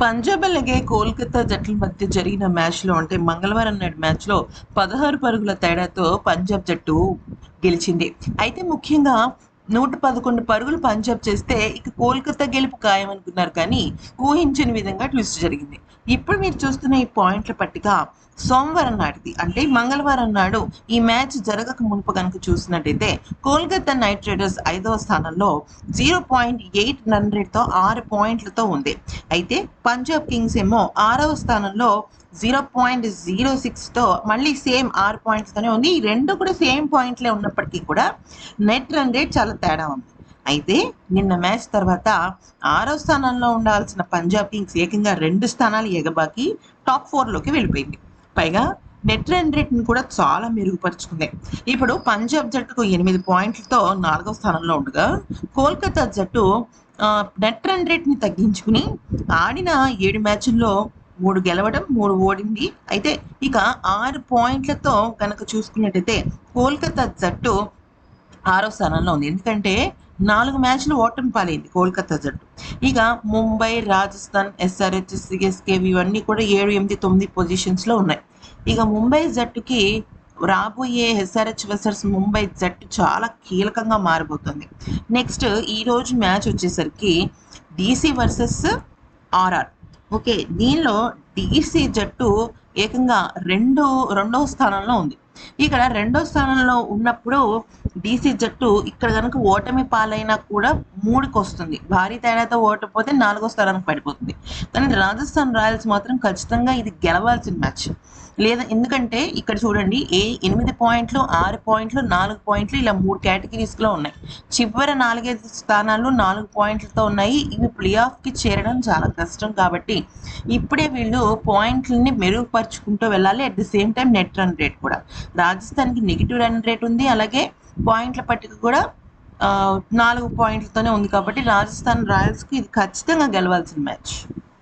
పంజాబ్ అలాగే కోల్కతా జట్ల మధ్య జరిగిన మ్యాచ్లో అంటే మంగళవారం నాటి మ్యాచ్లో పదహారు పరుగుల తేడాతో పంజాబ్ జట్టు గెలిచింది. అయితే ముఖ్యంగా నూట పదకొండు పరుగులు పంజాబ్ చేస్తే ఇక కోల్కతా గెలుపు ఖాయం అనుకున్నారు కానీ ఊహించని విధంగా ట్విస్ట్ జరిగింది. ఇప్పుడు మీరు చూస్తున్న ఈ పాయింట్ల పట్టిక సోమవారం నాటిది. అంటే మంగళవారం నాడు ఈ మ్యాచ్ జరగక మునుపు కనుక చూసినట్టయితే కోల్కతా నైట్ రైడర్స్ ఐదవ స్థానంలో జీరో పాయింట్ ఎయిట్ రన్ రేట్తో ఆరు పాయింట్లతో ఉంది. అయితే పంజాబ్ కింగ్స్ ఏమో ఆరవ స్థానంలో జీరో పాయింట్ జీరో సిక్స్తో మళ్ళీ సేమ్ ఆరు పాయింట్స్తోనే ఉంది. ఈ రెండు కూడా సేమ్ పాయింట్లే ఉన్నప్పటికీ కూడా నెట్ రన్ రేట్ చాలా తేడా ఉంది. అయితే నిన్న మ్యాచ్ తర్వాత ఆరో స్థానంలో ఉండాల్సిన పంజాబ్ కింగ్స్ ఏకంగా రెండు స్థానాలు ఎగబాకి టాప్ ఫోర్లోకి వెళ్ళిపోయింది. పైగా నెట్ రన్ రేట్ని కూడా చాలా మెరుగుపరుచుకుంది. ఇప్పుడు పంజాబ్ జట్టుకు ఎనిమిది పాయింట్లతో నాలుగో స్థానంలో ఉండగా కోల్కతా జట్టు నెట్ రన్ రేట్ని తగ్గించుకుని ఆడిన ఏడు మ్యాచ్ల్లో మూడు గెలవడం మూడు ఓడింది. అయితే ఇక ఆరు పాయింట్లతో కనుక చూసుకున్నట్టయితే కోల్కతా జట్టు ఆరో స్థానంలో ఉంది. ఎందుకంటే నాలుగు మ్యాచ్లు ఓటమి పాలైంది కోల్కతా జట్టు. ఇక ముంబై రాజస్థాన్ ఎస్ఆర్హెచ్ సిఎస్కే ఇవన్నీ కూడా ఏడు ఎనిమిది తొమ్మిది పొజిషన్స్లో ఉన్నాయి. ఇక ముంబై జట్టుకి రాబోయే ఎస్ఆర్హెచ్ వర్సెస్ ముంబై జట్టు చాలా కీలకంగా మారిపోతుంది నెక్స్ట్ ఈరోజు మ్యాచ్ వచ్చేసరికి డీసీ వర్సెస్ ఆర్ఆర్. ఓకే దీనిలో డిసి జట్టు ఏకంగా రెండు రెండవ స్థానంలో ఉంది. ఇక్కడ రెండో స్థానంలో ఉన్నప్పుడు డీసీ జట్టు ఇక్కడ కనుక ఓటమి పాలైనా కూడా మూడుకి వస్తుంది భారీ తేడాతో ఓటపోతే నాలుగో స్థానానికి పడిపోతుంది. కానీ రాజస్థాన్ రాయల్స్ మాత్రం ఖచ్చితంగా ఇది గెలవాల్సిన మ్యాచ్. లేదా ఎందుకంటే ఇక్కడ చూడండి ఏ ఎనిమిది పాయింట్లు ఆరు పాయింట్లు నాలుగు పాయింట్లు ఇలా మూడు కేటగిరీస్లో ఉన్నాయి. చివరి నాలుగైదు స్థానాలు నాలుగు పాయింట్లతో ఉన్నాయి. ఇవి ప్లే ఆఫ్కి చేరడం చాలా కష్టం కాబట్టి ఇప్పుడే వీళ్ళు పాయింట్లని మెరుగుపరుచుకుంటూ వెళ్ళాలి. At the same time net run rate కూడా. రాజస్థాన్కి నెగిటివ్ రన్ రేట్ ఉంది. అలాగే పాయింట్ల పట్టిక కూడా నాలుగు పాయింట్లతోనే ఉంది కాబట్టి రాజస్థాన్ రాయల్స్కి ఇది ఖచ్చితంగా గెలవాల్సిన మ్యాచ్.